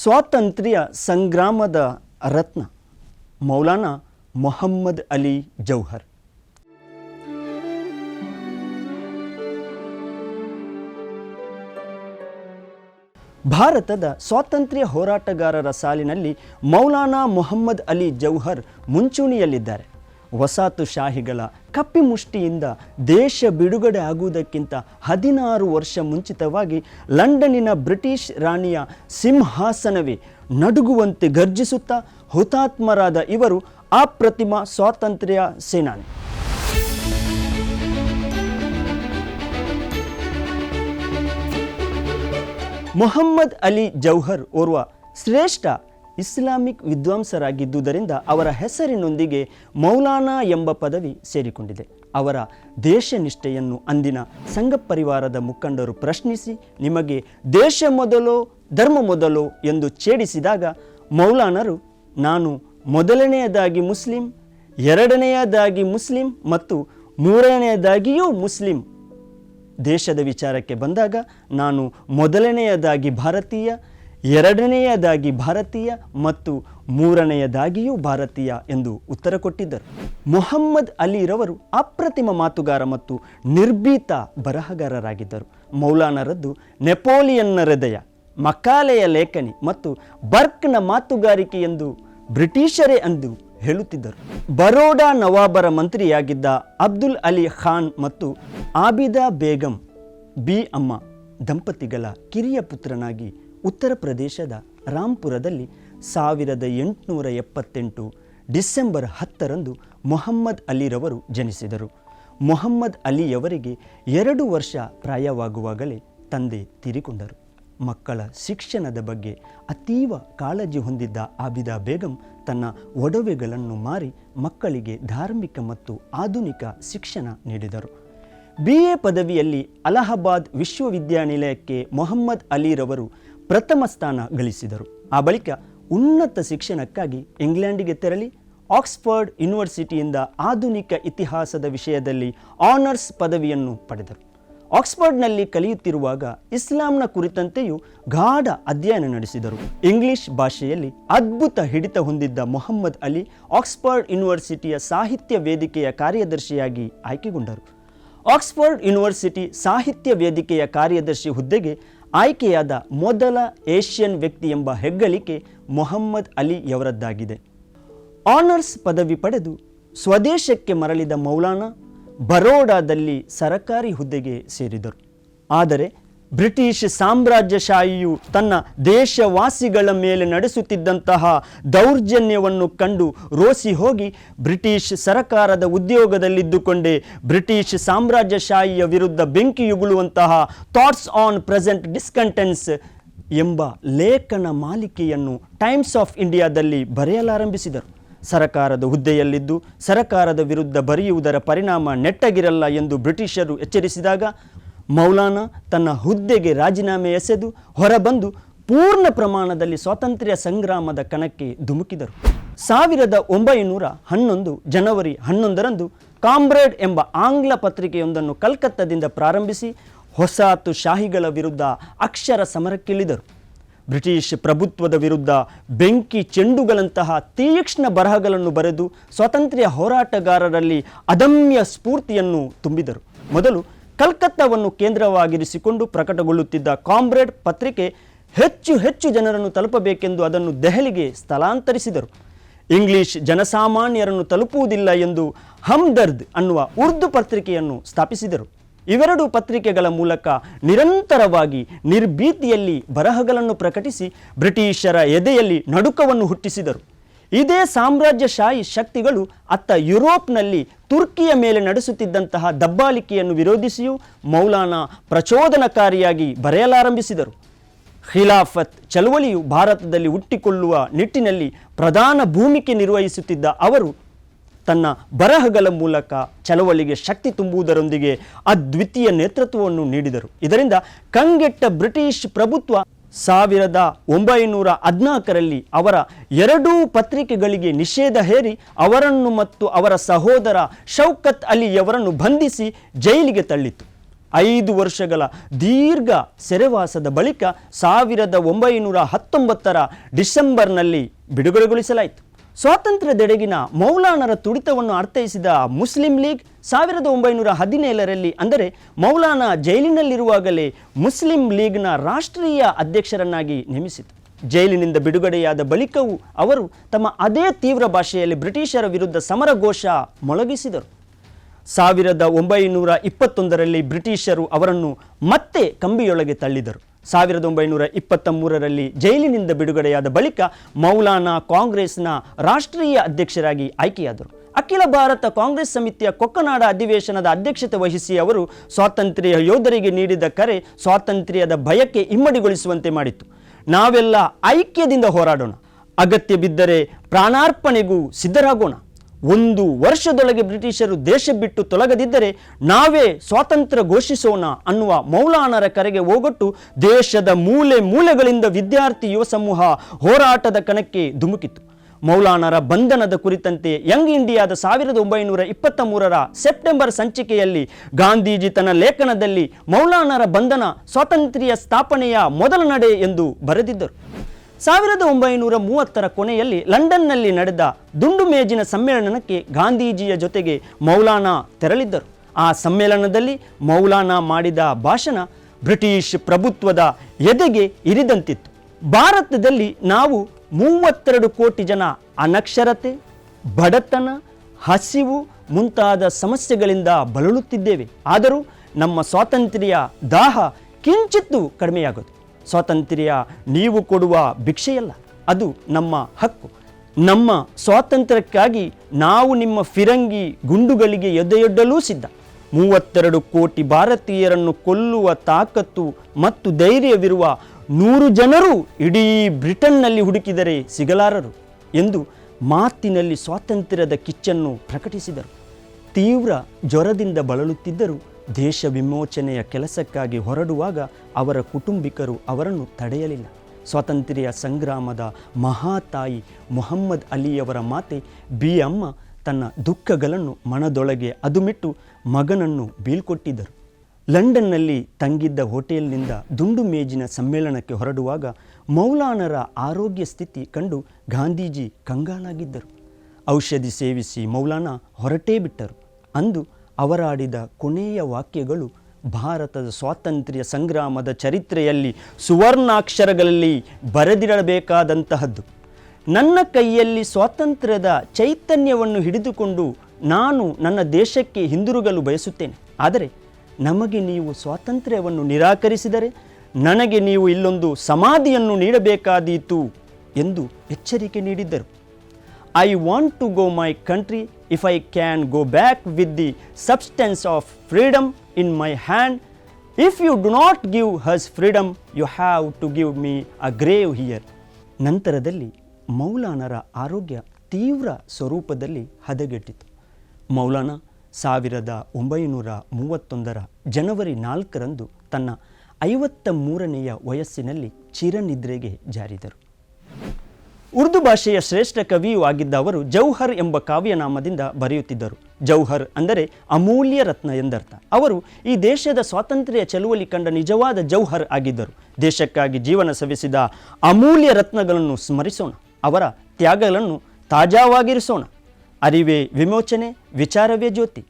ಸ್ವಾತಂತ್ರ್ಯ ಸಂಗ್ರಾಮದ ರತ್ನ ಮೌಲಾನಾ ಮೊಹಮ್ಮದ್ ಅಲಿ ಜೌಹರ್. ಭಾರತದ ಸ್ವಾತಂತ್ರ್ಯ ಹೋರಾಟಗಾರರ ಸಾಲಿನಲ್ಲಿ ಮೌಲಾನಾ ಮೊಹಮ್ಮದ್ ಅಲಿ ಜೌಹರ್ ಮುಂಚೂಣಿಯಲ್ಲಿದ್ದಾರೆ. ವಸಾತುಶಾಹಿಗಳ ಕಪ್ಪಿಮುಷ್ಟಿಯಿಂದ ದೇಶ ಬಿಡುಗಡೆ ಆಗುವುದಕ್ಕಿಂತ ಹದಿನಾರು ವರ್ಷ ಮುಂಚಿತವಾಗಿ ಲಂಡನ್ನಿನ ಬ್ರಿಟಿಷ್ ರಾಣಿಯ ಸಿಂಹಾಸನವೇ ನಡುಗುವಂತೆ ಗರ್ಜಿಸುತ್ತಾ ಹುತಾತ್ಮರಾದ ಇವರು ಅಪ್ರತಿಮ ಸ್ವಾತಂತ್ರ್ಯ ಸೇನಾನಿ. ಮೊಹಮ್ಮದ್ ಅಲಿ ಜೌಹರ್ ಓರ್ವ ಶ್ರೇಷ್ಠ ಇಸ್ಲಾಮಿಕ್ ವಿದ್ವಾಂಸರಾಗಿದ್ದುದರಿಂದ ಅವರ ಹೆಸರಿನೊಂದಿಗೆ ಮೌಲಾನಾ ಎಂಬ ಪದವಿ ಸೇರಿಕೊಂಡಿದೆ. ಅವರ ದೇಶನಿಷ್ಠೆಯನ್ನು ಅಂದಿನ ಸಂಘ ಪರಿವಾರದ ಮುಖಂಡರು ಪ್ರಶ್ನಿಸಿ, ನಿಮಗೆ ದೇಶ ಮೊದಲೋ, ಧರ್ಮ ಮೊದಲೋ? ಎಂದು ಛೇಡಿಸಿದಾಗ, ಮೌಲಾನರು, ನಾನು ಮೊದಲನೆಯದಾಗಿ ಮುಸ್ಲಿಂ, ಎರಡನೆಯದಾಗಿ ಮುಸ್ಲಿಂ ಮತ್ತು ಮೂರನೆಯದಾಗಿಯೂ ಮುಸ್ಲಿಂ. ದೇಶದ ವಿಚಾರಕ್ಕೆ ಬಂದಾಗ, ನಾನು ಮೊದಲನೆಯದಾಗಿ ಭಾರತೀಯ ಎರಡನೆಯದಾಗಿ ಭಾರತೀಯ ಮತ್ತು ಮೂರನೆಯದಾಗಿಯೂ ಭಾರತೀಯ ಎಂದು ಉತ್ತರ ಕೊಟ್ಟಿದ್ದರು. ಮೊಹಮ್ಮದ್ ಅಲಿರವರು ಅಪ್ರತಿಮ ಮಾತುಗಾರ ಮತ್ತು ನಿರ್ಭೀತ ಬರಹಗಾರರಾಗಿದ್ದರು. ಮೌಲಾನರದ್ದು ನೆಪೋಲಿಯನ್ನ ಹೃದಯ ಮಕಾಲೆಯ ಲೇಖನಿ ಮತ್ತು ಬರ್ಕ್ನ ಮಾತುಗಾರಿಕೆ ಎಂದು ಬ್ರಿಟಿಷರೇ ಅಂದು ಹೇಳುತ್ತಿದ್ದರು. ಬರೋಡಾ ನವಾಬರ ಮಂತ್ರಿಯಾಗಿದ್ದ ಅಬ್ದುಲ್ ಅಲಿ ಖಾನ್ ಮತ್ತು ಆಬಿದಾ ಬೇಗಂ ಬಿ ಅಮ್ಮ ದಂಪತಿಗಳ ಕಿರಿಯ ಪುತ್ರನಾಗಿ ಉತ್ತರ ಪ್ರದೇಶದ ರಾಂಪುರದಲ್ಲಿ ಸಾವಿರದ ಎಂಟುನೂರ ಎಪ್ಪತ್ತೆಂಟು ಡಿಸೆಂಬರ್ ಹತ್ತರಂದು ಮೊಹಮ್ಮದ್ ಅಲಿರವರು ಜನಿಸಿದರು. ಮೊಹಮ್ಮದ್ ಅಲಿಯವರಿಗೆ ಎರಡು ವರ್ಷ ಪ್ರಾಯವಾಗುವಾಗಲೇ ತಂದೆ ತೀರಿಕೊಂಡರು. ಮಕ್ಕಳ ಶಿಕ್ಷಣದ ಬಗ್ಗೆ ಅತೀವ ಕಾಳಜಿ ಹೊಂದಿದ್ದ ಆಬಿದಾ ಬೇಗಂ ತನ್ನ ಒಡವೆಗಳನ್ನು ಮಾರಿ ಮಕ್ಕಳಿಗೆ ಧಾರ್ಮಿಕ ಮತ್ತು ಆಧುನಿಕ ಶಿಕ್ಷಣ ನೀಡಿದರು. ಬಿ ಎ ಪದವಿಯಲ್ಲಿ ಅಲಹಾಬಾದ್ ವಿಶ್ವವಿದ್ಯಾನಿಲಯಕ್ಕೆ ಮೊಹಮ್ಮದ್ ಅಲಿರವರು ಪ್ರಥಮ ಸ್ಥಾನ ಗಳಿಸಿದರು. ಆ ಬಳಿಕ ಉನ್ನತ ಶಿಕ್ಷಣಕ್ಕಾಗಿ ಇಂಗ್ಲೆಂಡಿಗೆ ತೆರಳಿ ಆಕ್ಸ್ಫರ್ಡ್ ಯೂನಿವರ್ಸಿಟಿಯಿಂದ ಆಧುನಿಕ ಇತಿಹಾಸದ ವಿಷಯದಲ್ಲಿ ಆನರ್ಸ್ ಪದವಿಯನ್ನು ಪಡೆದರು. ಆಕ್ಸ್ಫರ್ಡ್ನಲ್ಲಿ ಕಲಿಯುತ್ತಿರುವಾಗ ಇಸ್ಲಾಂನ ಕುರಿತಂತೆಯೂ ಗಾಢ ಅಧ್ಯಯನ ನಡೆಸಿದರು. ಇಂಗ್ಲಿಷ್ ಭಾಷೆಯಲ್ಲಿ ಅದ್ಭುತ ಹಿಡಿತ ಹೊಂದಿದ್ದ ಮೊಹಮ್ಮದ್ ಅಲಿ ಆಕ್ಸ್ಫರ್ಡ್ ಯೂನಿವರ್ಸಿಟಿಯ ಸಾಹಿತ್ಯ ವೇದಿಕೆಯ ಕಾರ್ಯದರ್ಶಿಯಾಗಿ ಆಯ್ಕೆಗೊಂಡರು. ಆಕ್ಸ್ಫರ್ಡ್ ಯೂನಿವರ್ಸಿಟಿ ಸಾಹಿತ್ಯ ವೇದಿಕೆಯ ಕಾರ್ಯದರ್ಶಿ ಹುದ್ದೆಗೆ ಆಯ್ಕೆಯಾದ ಮೊದಲ ಏಷ್ಯನ್ ವ್ಯಕ್ತಿ ಎಂಬ ಹೆಗ್ಗಳಿಕೆ ಮೊಹಮ್ಮದ್ ಅಲಿಯವರದ್ದಾಗಿದೆ ಆನರ್ಸ್ ಪದವಿ ಪಡೆದು ಸ್ವದೇಶಕ್ಕೆ ಮರಳಿದ ಮೌಲಾನಾ ಬರೋಡಾದಲ್ಲಿ ಸರಕಾರಿ ಹುದ್ದೆಗೆ ಸೇರಿದರು. ಆದರೆ ಬ್ರಿಟಿಷ್ ಸಾಮ್ರಾಜ್ಯಶಾಹಿಯು ತನ್ನ ದೇಶವಾಸಿಗಳ ಮೇಲೆ ನಡೆಸುತ್ತಿದ್ದಂತಹ ದೌರ್ಜನ್ಯವನ್ನು ಕಂಡು ರೋಸಿ ಹೋಗಿ ಬ್ರಿಟಿಷ್ ಸರಕಾರದ ಉದ್ಯೋಗದಲ್ಲಿದ್ದುಕೊಂಡೇ ಬ್ರಿಟಿಷ್ ಸಾಮ್ರಾಜ್ಯಶಾಹಿಯ ವಿರುದ್ಧ ಬೆಂಕಿಯುಗುಳುವಂತಹ ಥಾಟ್ಸ್ ಆನ್ ಪ್ರೆಸೆಂಟ್ ಡಿಸ್ಕಂಟೆನ್ಸ್ ಎಂಬ ಲೇಖನ ಮಾಲಿಕೆಯನ್ನು ಟೈಮ್ಸ್ ಆಫ್ ಇಂಡಿಯಾದಲ್ಲಿ ಬರೆಯಲಾರಂಭಿಸಿದರು. ಸರಕಾರದ ಹುದ್ದೆಯಲ್ಲಿದ್ದು ಸರಕಾರದ ವಿರುದ್ಧ ಬರೆಯುವುದರ ಪರಿಣಾಮ ನೆಟ್ಟಗಿರಲ್ಲ ಎಂದು ಬ್ರಿಟಿಷರು ಎಚ್ಚರಿಸಿದಾಗ ಮೌಲಾನಾ ತನ್ನ ಹುದ್ದೆಗೆ ರಾಜೀನಾಮೆ ಎಸೆದು ಹೊರಬಂದು ಪೂರ್ಣ ಪ್ರಮಾಣದಲ್ಲಿ ಸ್ವಾತಂತ್ರ್ಯ ಸಂಗ್ರಾಮದ ಕಣಕ್ಕೆ ಧುಮುಕಿದರು. ಸಾವಿರದ ಒಂಬೈನೂರ ಹನ್ನೊಂದು ಜನವರಿ ಹನ್ನೊಂದರಂದು ಕಾಮ್ರೇಡ್ ಎಂಬ ಆಂಗ್ಲ ಪತ್ರಿಕೆಯೊಂದನ್ನು ಕಲ್ಕತ್ತಾದಿಂದ ಪ್ರಾರಂಭಿಸಿ ಹೊಸಾತು ಶಾಹಿಗಳ ವಿರುದ್ಧ ಅಕ್ಷರ ಸಮರಕ್ಕಿಳಿದರು. ಬ್ರಿಟಿಷ್ ಪ್ರಭುತ್ವದ ವಿರುದ್ಧ ಬೆಂಕಿ ಚೆಂಡುಗಳಂತಹ ತೀಕ್ಷ್ಣ ಬರಹಗಳನ್ನು ಬರೆದು ಸ್ವಾತಂತ್ರ್ಯ ಹೋರಾಟಗಾರರಲ್ಲಿ ಅದಮ್ಯ ಸ್ಫೂರ್ತಿಯನ್ನು ತುಂಬಿದರು. ಮೊದಲು ಕಲ್ಕತ್ತಾವನ್ನು ಕೇಂದ್ರವಾಗಿರಿಸಿಕೊಂಡು ಪ್ರಕಟಗೊಳ್ಳುತ್ತಿದ್ದ ಕಾಮ್ರೇಡ್ ಪತ್ರಿಕೆ ಹೆಚ್ಚು ಹೆಚ್ಚು ಜನರನ್ನು ತಲುಪಬೇಕೆಂದು ಅದನ್ನು ದೆಹಲಿಗೆ ಸ್ಥಳಾಂತರಿಸಿದರು. ಇಂಗ್ಲಿಷ್ ಜನಸಾಮಾನ್ಯರನ್ನು ತಲುಪುವುದಿಲ್ಲ ಎಂದು ಹಮ್ದರ್ದ್ ಅನ್ನುವ ಉರ್ದು ಪತ್ರಿಕೆಯನ್ನು ಸ್ಥಾಪಿಸಿದರು. ಇವೆರಡು ಪತ್ರಿಕೆಗಳ ಮೂಲಕ ನಿರಂತರವಾಗಿ ನಿರ್ಭೀತಿಯಲ್ಲಿ ಬರಹಗಳನ್ನು ಪ್ರಕಟಿಸಿ ಬ್ರಿಟಿಷರ ಎದೆಯಲ್ಲಿ ನಡುಕವನ್ನು ಹುಟ್ಟಿಸಿದರು. ಇದೇ ಸಾಮ್ರಾಜ್ಯಶಾಹಿ ಶಕ್ತಿಗಳು ಅತ್ತ ಯುರೋಪ್ನಲ್ಲಿ ತುರ್ಕಿಯ ಮೇಲೆ ನಡೆಸುತ್ತಿದ್ದಂತಹ ದಬ್ಬಾಲಿಕೆಯನ್ನು ವಿರೋಧಿಸಿಯೂ ಮೌಲಾನಾ ಪ್ರಚೋದನಕಾರಿಯಾಗಿ ಬರೆಯಲಾರಂಭಿಸಿದರು. ಖಿಲಾಫತ್ ಚಳವಳಿಯು ಭಾರತದಲ್ಲಿ ಹುಟ್ಟಿಕೊಳ್ಳುವ ನಿಟ್ಟಿನಲ್ಲಿ ಪ್ರಧಾನ ಭೂಮಿಕೆ ನಿರ್ವಹಿಸುತ್ತಿದ್ದ ಅವರು ತನ್ನ ಬರಹಗಳ ಮೂಲಕ ಚಳವಳಿಗೆ ಶಕ್ತಿ ತುಂಬುವುದರೊಂದಿಗೆ ಅದ್ವಿತೀಯ ನೇತೃತ್ವವನ್ನು ನೀಡಿದರು. ಇದರಿಂದ ಕಂಗೆಟ್ಟ ಬ್ರಿಟಿಷ್ ಪ್ರಭುತ್ವ ಸಾವಿರದ ಒಂಬೈನೂರ ಹದಿನಾಲ್ಕರಲ್ಲಿ ಅವರ ಎರಡೂ ಪತ್ರಿಕೆಗಳಿಗೆ ನಿಷೇಧ ಹೇರಿ ಅವರನ್ನು ಮತ್ತು ಅವರ ಸಹೋದರ ಶೌಕತ್ ಅಲಿಯವರನ್ನು ಬಂಧಿಸಿ ಜೈಲಿಗೆ ತಳ್ಳಿತು. ಐದು ವರ್ಷಗಳ ದೀರ್ಘ ಸೆರೆವಾಸದ ಬಳಿಕ ಸಾವಿರದ ಒಂಬೈನೂರ ಹತ್ತೊಂಬತ್ತರ ಡಿಸೆಂಬರ್ನಲ್ಲಿ ಬಿಡುಗಡೆಗೊಳಿಸಲಾಯಿತು. ಸ್ವಾತಂತ್ರ್ಯದೆಡೆಗಿನ ಮೌಲಾನರ ತುಡಿತವನ್ನು ಅರ್ಥೈಸಿದ ಮುಸ್ಲಿಂ ಲೀಗ್ ಸಾವಿರದ ಒಂಬೈನೂರ ಹದಿನೇಳರಲ್ಲಿ, ಅಂದರೆ ಮೌಲಾನ ಜೈಲಿನಲ್ಲಿರುವಾಗಲೇ ಮುಸ್ಲಿಂ ಲೀಗ್ನ ರಾಷ್ಟ್ರೀಯ ಅಧ್ಯಕ್ಷರನ್ನಾಗಿ ನೇಮಿಸಿತು. ಜೈಲಿನಿಂದ ಬಿಡುಗಡೆಯಾದ ಬಳಿಕವೂ ಅವರು ತಮ್ಮ ಅದೇ ತೀವ್ರ ಭಾಷೆಯಲ್ಲಿ ಬ್ರಿಟಿಷರ ವಿರುದ್ಧ ಸಮರಘೋಷ ಮೊಳಗಿಸಿದರು. ಸಾವಿರದ ಒಂಬೈನೂರ ಇಪ್ಪತ್ತೊಂದರಲ್ಲಿ ಬ್ರಿಟಿಷರು ಅವರನ್ನು ಮತ್ತೆ ಕಂಬಿಯೊಳಗೆ ತಳ್ಳಿದರು. ಸಾವಿರದ ಒಂಬೈನೂರ ಇಪ್ಪತ್ತ ಮೂರರಲ್ಲಿ ಜೈಲಿನಿಂದ ಬಿಡುಗಡೆಯಾದ ಬಳಿಕ ಮೌಲಾನಾ ಕಾಂಗ್ರೆಸ್ನ ರಾಷ್ಟ್ರೀಯ ಅಧ್ಯಕ್ಷರಾಗಿ ಆಯ್ಕೆಯಾದರು. ಅಖಿಲ ಭಾರತ ಕಾಂಗ್ರೆಸ್ ಸಮಿತಿಯ ಕೊಕ್ಕನಾಡ ಅಧಿವೇಶನದ ಅಧ್ಯಕ್ಷತೆ ವಹಿಸಿ ಅವರು ಸ್ವಾತಂತ್ರ್ಯ ಯೋಧರಿಗೆ ನೀಡಿದ ಕರೆ ಸ್ವಾತಂತ್ರ್ಯದ ಭಯಕ್ಕೆ ಇಮ್ಮಡಿಗೊಳಿಸುವಂತೆ ಮಾಡಿತು ನಾವೆಲ್ಲ ಐಕ್ಯದಿಂದ ಹೋರಾಡೋಣ. ಅಗತ್ಯ ಬಿದ್ದರೆ ಪ್ರಾಣಾರ್ಪಣೆಗೂ ಸಿದ್ಧರಾಗೋಣ. ಒಂದು ವರ್ಷದೊಳಗೆ ಬ್ರಿಟಿಷರು ದೇಶ ಬಿಟ್ಟು ತೊಲಗದಿದ್ದರೆ ನಾವೇ ಸ್ವಾತಂತ್ರ್ಯ ಘೋಷಿಸೋಣ ಅನ್ನುವ ಮೌಲಾನರ ಕರೆಗೆ ಹೋಗೊಟ್ಟು ದೇಶದ ಮೂಲೆ ಮೂಲೆಗಳಿಂದ ವಿದ್ಯಾರ್ಥಿ ಯುವ ಸಮೂಹ ಹೋರಾಟದ ಕಣಕ್ಕೆ ಧುಮುಕಿತು ಮೌಲಾನರ ಬಂಧನದ ಕುರಿತಂತೆ ಯಂಗ್ ಇಂಡಿಯಾದ ಸಾವಿರದ ಒಂಬೈನೂರ ಇಪ್ಪತ್ತ ಮೂರರ ಸೆಪ್ಟೆಂಬರ್ ಸಂಚಿಕೆಯಲ್ಲಿ ಗಾಂಧೀಜಿ ತನ್ನ ಲೇಖನದಲ್ಲಿ ಮೌಲಾನರ ಬಂಧನ ಸ್ವಾತಂತ್ರ್ಯ ಸ್ಥಾಪನೆಯ ಮೊದಲ ನಡೆ ಎಂದು ಬರೆದಿದ್ದರು. ಸಾವಿರದ ಒಂಬೈನೂರ ಮೂವತ್ತರ ಕೊನೆಯಲ್ಲಿ ಲಂಡನ್ನಲ್ಲಿ ನಡೆದ ದುಂಡು ಮೇಜಿನ ಸಮ್ಮೇಳನಕ್ಕೆ ಗಾಂಧೀಜಿಯ ಜೊತೆಗೆ ಮೌಲಾನಾ ತೆರಳಿದ್ದರು. ಆ ಸಮ್ಮೇಳನದಲ್ಲಿ ಮೌಲಾನಾ ಮಾಡಿದ ಭಾಷಣ ಬ್ರಿಟಿಷ್ ಪ್ರಭುತ್ವದ ಎದೆಗೆ ಇರಿದಂತಿತ್ತು. ಭಾರತದಲ್ಲಿ ನಾವು ಮೂವತ್ತೆರಡು ಕೋಟಿ ಜನ ಅನಕ್ಷರತೆ, ಬಡತನ, ಹಸಿವು ಮುಂತಾದ ಸಮಸ್ಯೆಗಳಿಂದ ಬಳಲುತ್ತಿದ್ದೇವೆ. ಆದರೂ ನಮ್ಮ ಸ್ವಾತಂತ್ರ್ಯ ದಾಹ ಕಿಂಚಿತ್ತೂ ಕಡಿಮೆಯಾಗೋದು. ಸ್ವಾತಂತ್ರ್ಯ ನೀವು ಕೊಡುವ ಭಿಕ್ಷೆಯಲ್ಲ, ಅದು ನಮ್ಮ ಹಕ್ಕು. ನಮ್ಮ ಸ್ವಾತಂತ್ರ್ಯಕ್ಕಾಗಿ ನಾವು ನಿಮ್ಮ ಫಿರಂಗಿ ಗುಂಡುಗಳಿಗೆ ಎದೆಯೊಡ್ಡಲೂ ಸಿದ್ಧ. ಮೂವತ್ತೆರಡು ಕೋಟಿ ಭಾರತೀಯರನ್ನು ಕೊಲ್ಲುವ ತಾಕತ್ತು ಮತ್ತು ಧೈರ್ಯವಿರುವ ನೂರು ಜನರು ಇಡೀ ಬ್ರಿಟನ್ನಲ್ಲಿ ಹುಡುಕಿದರೆ ಸಿಗಲಾರರು ಎಂದು ಮಾತಿನಲ್ಲಿ ಸ್ವಾತಂತ್ರ್ಯದ ಕಿಚ್ಚನ್ನು ಪ್ರಕಟಿಸಿದರು. ತೀವ್ರ ಜ್ವರದಿಂದ ಬಳಲುತ್ತಿದ್ದರೂ ದೇಶ ವಿಮೋಚನೆಯ ಕೆಲಸಕ್ಕಾಗಿ ಹೊರಡುವಾಗ ಅವರ ಕುಟುಂಬಿಕರು ಅವರನ್ನು ತಡೆಯಲಿಲ್ಲ. ಸ್ವಾತಂತ್ರ್ಯ ಸಂಗ್ರಾಮದ ಮಹಾತಾಯಿ ಮೊಹಮ್ಮದ್ ಅಲಿಯವರ ಮಾತೆ ಬಿ ಅಮ್ಮ ತನ್ನ ದುಃಖಗಳನ್ನು ಮನದೊಳಗೆ ಅದುಮಿಟ್ಟು ಮಗನನ್ನು ಬೀಳ್ಕೊಟ್ಟಿದ್ದರು. ಲಂಡನ್ನಲ್ಲಿ ತಂಗಿದ್ದ ಹೋಟೆಲ್ನಿಂದ ದುಂಡು ಮೇಜಿನ ಸಮ್ಮೇಳನಕ್ಕೆ ಹೊರಡುವಾಗ ಮೌಲಾನರ ಆರೋಗ್ಯ ಸ್ಥಿತಿ ಕಂಡು ಗಾಂಧೀಜಿ ಕಂಗಾಲಾಗಿದ್ದರು. ಔಷಧಿ ಸೇವಿಸಿ ಮೌಲಾನ ಹೊರಟೇ ಬಿಟ್ಟರು. ಅಂದು ಅವರಾಡಿದ ಕೊನೆಯ ವಾಕ್ಯಗಳು ಭಾರತದ ಸ್ವಾತಂತ್ರ್ಯ ಸಂಗ್ರಾಮದ ಚರಿತ್ರೆಯಲ್ಲಿ ಸುವರ್ಣಾಕ್ಷರಗಳಲ್ಲಿ ಬರೆದಿರಬೇಕಾದಂತಹದ್ದು. ನನ್ನ ಕೈಯಲ್ಲಿ ಸ್ವಾತಂತ್ರ್ಯದ ಚೈತನ್ಯವನ್ನು ಹಿಡಿದುಕೊಂಡು ನಾನು ನನ್ನ ದೇಶಕ್ಕೆ ಹಿಂದಿರುಗಲು ಬಯಸುತ್ತೇನೆ. ಆದರೆ ನಮಗೆ ನೀವು ಸ್ವಾತಂತ್ರ್ಯವನ್ನು ನಿರಾಕರಿಸಿದರೆ ನನಗೆ ನೀವು ಇಲ್ಲೊಂದು ಸಮಾಧಿಯನ್ನು ನೀಡಬೇಕಾದೀತು ಎಂದು ಎಚ್ಚರಿಕೆ ನೀಡಿದ್ದರು. I want to go my country if I can go back with the substance of freedom in my hand if you do not give us freedom you have to give me a grave here ನಂತರದಲ್ಲಿ ಮೌಲಾನರ ಆರೋಗ್ಯ ತೀವ್ರ ಸ್ವರೂಪದಲ್ಲಿ ಹದಗೆಟ್ಟಿತು. ಮೌಲಾನ ಸಾವಿರದ ಒಂಬೈನೂರ ಮೂವತ್ತೊಂದರ ಜನವರಿ ನಾಲ್ಕರಂದು ತನ್ನ ಐವತ್ತ ಮೂರನೆಯ ವಯಸ್ಸಿನಲ್ಲಿ ಚಿರನಿದ್ರೆಗೆ ಜಾರಿದರು. ಉರ್ದು ಭಾಷೆಯ ಶ್ರೇಷ್ಠ ಕವಿಯೂ ಆಗಿದ್ದ ಅವರು ಜೌಹರ್ ಎಂಬ ಕಾವ್ಯನಾಮದಿಂದ ಬರೆಯುತ್ತಿದ್ದರು. ಜೌಹರ್ ಅಂದರೆ ಅಮೂಲ್ಯ ರತ್ನ ಎಂದರ್ಥ. ಅವರು ಈ ದೇಶದ ಸ್ವಾತಂತ್ರ್ಯ ಚಳುವಳಿ ಕಂಡ ನಿಜವಾದ ಜೌಹರ್ ಆಗಿದ್ದರು. ದೇಶಕ್ಕಾಗಿ ಜೀವನ ಸವೆಸಿದ ಅಮೂಲ್ಯ ರತ್ನಗಳನ್ನು ಸ್ಮರಿಸೋಣ. ಅವರ ತ್ಯಾಗಗಳನ್ನು ತಾಜಾವಾಗಿರಿಸೋಣ. ಅರಿವೇ ವಿಮೋಚನೆ, ವಿಚಾರವೇ ಜ್ಯೋತಿ.